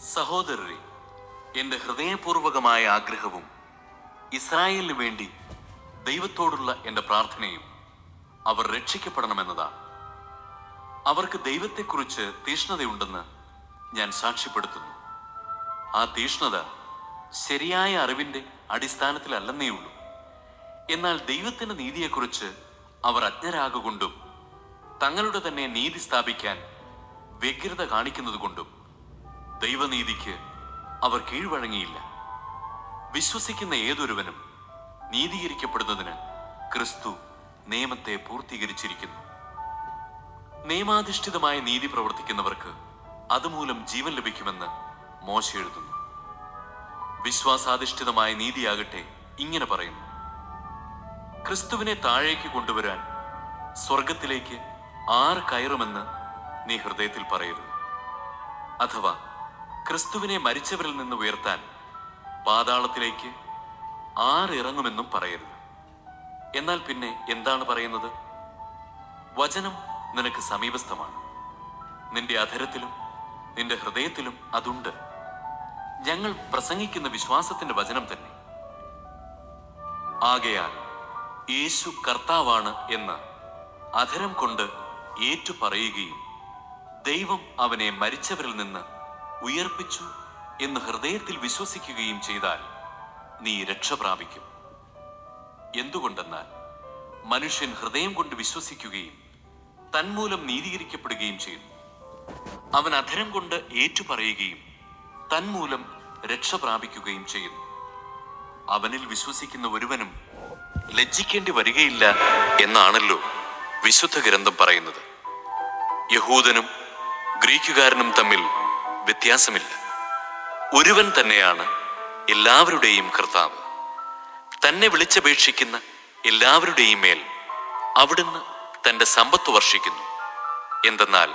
സഹോദരരെ എന്റെ ഹൃദയപൂർവകമായ ആഗ്രഹവും ഇസ്രായേലിന് വേണ്ടി ദൈവത്തോടുള്ള എന്റെ പ്രാർത്ഥനയും അവർ രക്ഷിക്കപ്പെടണമെന്നതാണ്. അവർക്ക് ദൈവത്തെക്കുറിച്ച് തീഷ്ണതയുണ്ടെന്ന് ഞാൻ സാക്ഷ്യപ്പെടുത്തുന്നു. ആ തീഷ്ണത ശരിയായ അറിവിന്റെ അടിസ്ഥാനത്തിലല്ലെന്നേ ഉള്ളൂ. എന്നാൽ ദൈവത്തിന്റെ നീതിയെക്കുറിച്ച് അവർ അജ്ഞരാകൊണ്ടും തങ്ങളുടെ തന്നെ നീതി സ്ഥാപിക്കാൻ വ്യഗ്രത കാണിക്കുന്നതുകൊണ്ടും ദൈവനീതിക്ക് അവർ കീഴ്വഴങ്ങിയില്ല. വിശ്വസിക്കുന്ന ഏതൊരുവനും നീതീകരിക്കപ്പെടുന്നതിന് ക്രിസ്തു നിയമത്തെ പൂർത്തീകരിച്ചിരിക്കുന്നു. നിയമാധിഷ്ഠിതമായ നീതി പ്രവർത്തിക്കുന്നവർക്ക് അതുമൂലം ജീവൻ ലഭിക്കുമെന്ന് മോശ എഴുതുന്നു. വിശ്വാസാധിഷ്ഠിതമായ നീതിയാകട്ടെ ഇങ്ങനെ പറയുന്നു. ക്രിസ്തുവിനെ താഴേക്ക് കൊണ്ടുവരാൻ സ്വർഗത്തിലേക്ക് ആറ് കയറുമെന്ന് നീ ഹൃദയത്തിൽ പറയരുത്. അഥവാ ക്രിസ്തുവിനെ മരിച്ചവരിൽ നിന്ന് ഉയർത്താൻ പാതാളത്തിലേക്ക് ആറിറങ്ങുമെന്നും പറയരുത്. എന്നാൽ പിന്നെ എന്താണ് പറയുന്നത്? വചനം നിനക്ക് സമീപസ്ഥമാണ്. നിന്റെ അധരത്തിലും നിന്റെ ഹൃദയത്തിലും അതുണ്ട്. ഞങ്ങൾ പ്രസംഗിക്കുന്ന വിശ്വാസത്തിന്റെ വചനം തന്നെ. ആകയാൽ യേശു കർത്താവാണ് എന്ന് അധരം കൊണ്ട് ഏറ്റു പറയുകയും ദൈവം അവനെ മരിച്ചവരിൽ നിന്ന് ഉയർപ്പിച്ചു എന്ന് ഹൃദയത്തിൽ വിശ്വസിക്കുകയും ചെയ്താൽ നീ രക്ഷ പ്രാപിക്കും. എന്തുകൊണ്ടെന്നാൽ മനുഷ്യൻ ഹൃദയം കൊണ്ട് വിശ്വസിക്കുകയും തന്മൂലം നീതീകരിക്കപ്പെടുകയും ചെയ്യുന്നു. അവൻ അധരം കൊണ്ട് ഏറ്റുപറയുകയും തന്മൂലം രക്ഷ പ്രാപിക്കുകയും ചെയ്യുന്നു. അവനിൽ വിശ്വസിക്കുന്ന ഒരുവനും ലജ്ജിക്കേണ്ടി വരികയില്ല എന്നാണല്ലോ വിശുദ്ധ ഗ്രന്ഥം പറയുന്നത്. യഹൂദനും ഗ്രീക്കുകാരനും തമ്മിൽ വ്യത്യാസമില്ല. ഒരുവൻ തന്നെയാണ് എല്ലാവരുടെയും കർത്താവ്. തന്നെ വിളിച്ചപേക്ഷിക്കുന്ന എല്ലാവരുടെയും മേൽ അവിടുന്ന് തന്റെ സമ്പത്ത് വർഷിക്കുന്നു. എന്തെന്നാൽ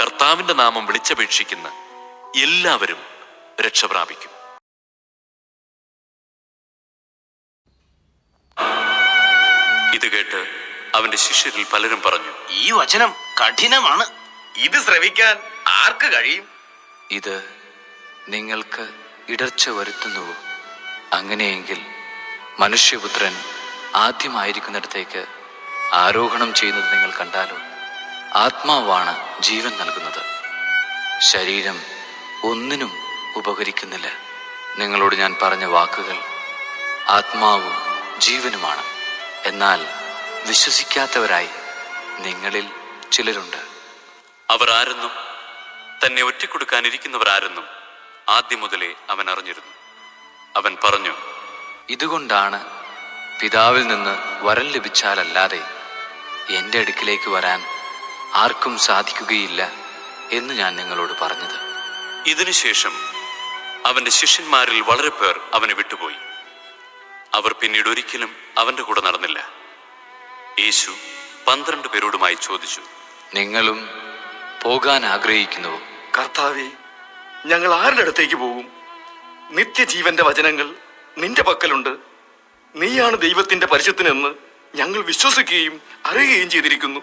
കർത്താവിന്റെ നാമം വിളിച്ചപേക്ഷിക്കുന്ന എല്ലാവരും രക്ഷപ്രാപിക്കും ഇത് കേട്ട് അവന്റെ ശിഷ്യരിൽ പലരും പറഞ്ഞു ഈ വചനം കഠിനമാണ്. ഇത് ശ്രവിക്കാൻ ആർക്ക് കഴിയും? ഇത് നിങ്ങൾക്ക് ഇടർച്ച വരുത്തുന്നുവോ? അങ്ങനെയെങ്കിൽ മനുഷ്യപുത്രൻ ആദ്യമായിരിക്കുന്നിടത്തേക്ക് ആരോഹണം ചെയ്യുന്നത് നിങ്ങൾ കണ്ടാലോ? ആത്മാവാണ് ജീവൻ നൽകുന്നത്. ശരീരം ഒന്നിനും ഉപകരിക്കുന്നില്ല. നിങ്ങളോട് ഞാൻ പറഞ്ഞ വാക്കുകൾ ആത്മാവും ജീവനുമാണ്. എന്നാൽ വിശ്വസിക്കാത്തവരായി നിങ്ങളിൽ ചിലരുണ്ട്. അവർ ആരെന്നും തന്നെ ഒറ്റക്കൊടുക്കാനിരിക്കുന്നവരാരെന്നും ആദ്യം മുതലേ അവൻ അറിഞ്ഞിരുന്നു. അവൻ പറഞ്ഞു ഇതുകൊണ്ടാണ് പിതാവിൽ നിന്ന് വരം ലഭിച്ചാലല്ലാതെ എന്റെ അടുക്കിലേക്ക് വരാൻ ആർക്കും സാധിക്കുകയില്ല എന്ന് ഞാൻ നിങ്ങളോട് പറഞ്ഞത്. ഇതിനുശേഷം അവന്റെ ശിഷ്യന്മാരിൽ വളരെ പേർ അവനെ വിട്ടുപോയി. അവർ പിന്നീട് ഒരിക്കലും അവന്റെ കൂടെ നടന്നില്ല. യേശു പന്ത്രണ്ട് പേരോടുമായി ചോദിച്ചു നിങ്ങളും പോകാൻ ആഗ്രഹിക്കുന്നുവോ? കർത്താവെ ഞങ്ങൾ ആരുടെ അടുത്തേക്ക് പോകും? നിത്യജീവന്റെ വചനങ്ങൾ നിന്റെ പക്കലുണ്ട്. നീയാണ് ദൈവത്തിന്റെ പരിശുദ്ധനെന്ന് ഞങ്ങൾ വിശ്വസിക്കുകയും അറിയുകയും ചെയ്തിരിക്കുന്നു.